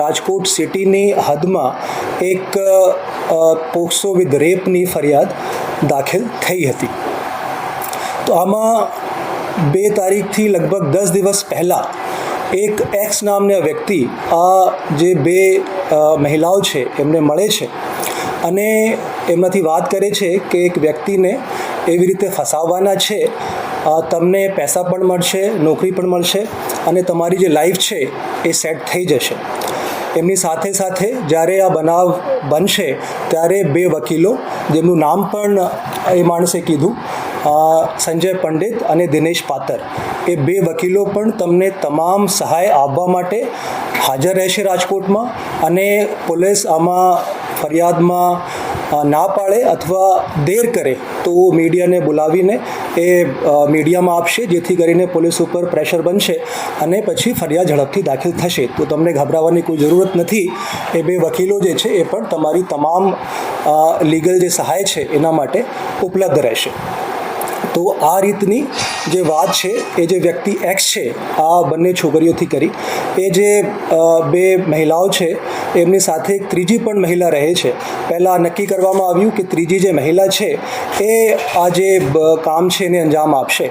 રાજકોટ સિટીની હદમાં એક POCSO with રેપની ફરિયાદ દાખલ થઈ હતી. તો આમાં બે તારીખથી લગભગ દસ દિવસ પહેલાં એક એક્સ નામના વ્યક્તિ, આ જે બે મહિલાઓ છે, એમને મળે છે અને એમનાથી વાત કરે છે કે એક વ્યક્તિને એવી રીતે ફસાવવાના છે તમને પૈસા પણ મળશે, નોકરી પણ મળશે અને તમારી જે લાઈફ છે એ સેટ થઈ જશે. એમની સાથે સાથે જ્યારે આ બનાવ બનશે ત્યારે બે વકીલો, જેમનું નામ પણ એ માણસે કીધું સંજય પંડિત અને દિનેશ પાતર, એ બે વકીલો પણ તમને તમામ સહાય આપવા માટે હાજર રહેશે રાજકોટમાં અને પોલીસ આમાં ફરિયાદમાં ના પાડે અથવા દેર કરે તો મીડિયાને બોલાવીને એ મીડિયામાં આપશે, જેથી કરીને પોલીસ ઉપર પ્રેશર બનશે અને પછી ફરિયાદ ઝડપથી દાખલ થશે. તો તમને ગભરાવાની કોઈ જરૂરત નથી. એ બે વકીલો જે છે એ પણ તમારી તમામ લીગલ જે સહાય છે એના માટે ઉપલબ્ધ રહેશે. તો આ રીતની જે વાત છે, એ જે વ્યક્તિ એક્સ છે, આ બંને છોકરીઓથી કરી, એ જે બે મહિલાઓ છે, એમની સાથે એક ત્રીજી પણ મહિલા રહે છે. પહેલાં નક્કી કરવામાં આવ્યું કે ત્રીજી જે મહિલા છે, એ આ જે કામ છે એને અંજામ આપશે.